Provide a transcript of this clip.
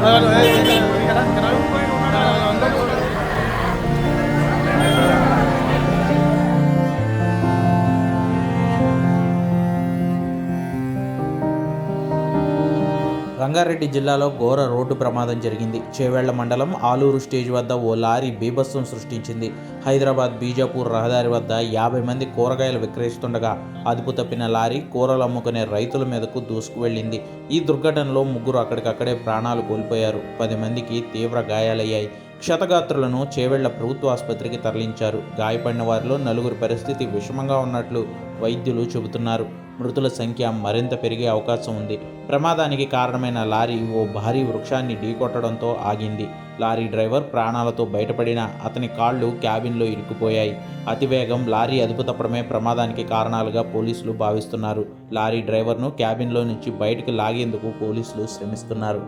Não, não, é, Rangareddy జిల్లాలో ఘోర road ప్రమాదం జరిగింది. చేవెళ్ళ మండలం ఆలూరు స్టేజ్ వద్ద ఓ లారీ బీభత్సం సృష్టించింది. హైదరాబాద్ బీజాపూర్ రహదారి వద్ద యాభై మంది కూరగాయలు విక్రయిస్తుండగా అదుపు తప్పిన లారీ కూరలు అమ్ముకునే రైతుల మీదకు దూసుకు వెళ్ళింది ఈ దుర్ఘటనలో ముగ్గురు అక్కడికక్కడే ప్రాణాలు కోల్పోయారు. పది మందికి తీవ్ర గాయాలయ్యాయి. క్షతగాత్రులను చేవెళ్ళ ప్రభుత్వ ఆసుపత్రికి తరలించారు. గాయపడిన వారిలో నలుగురి పరిస్థితి విషమంగా ఉన్నట్లు వైద్యులు చెబుతున్నారు. మృతుల సంఖ్య మరింత పెరిగే అవకాశం ఉంది. ప్రమాదానికి కారణమైన లారీ ఓ భారీ వృక్షాన్ని ఢీకొట్టడంతో ఆగింది. లారీ డ్రైవర్ ప్రాణాలతో బయటపడిన అతని కాళ్ళు క్యాబిన్లో ఇరుక్కుపోయాయి. అతివేగం లారీ అదుపు తప్పడమే ప్రమాదానికి కారణాలుగా పోలీసులు భావిస్తున్నారు. లారీ డ్రైవర్ను క్యాబిన్లో నుంచి బయటకు లాగేందుకు పోలీసులు శ్రమిస్తున్నారు.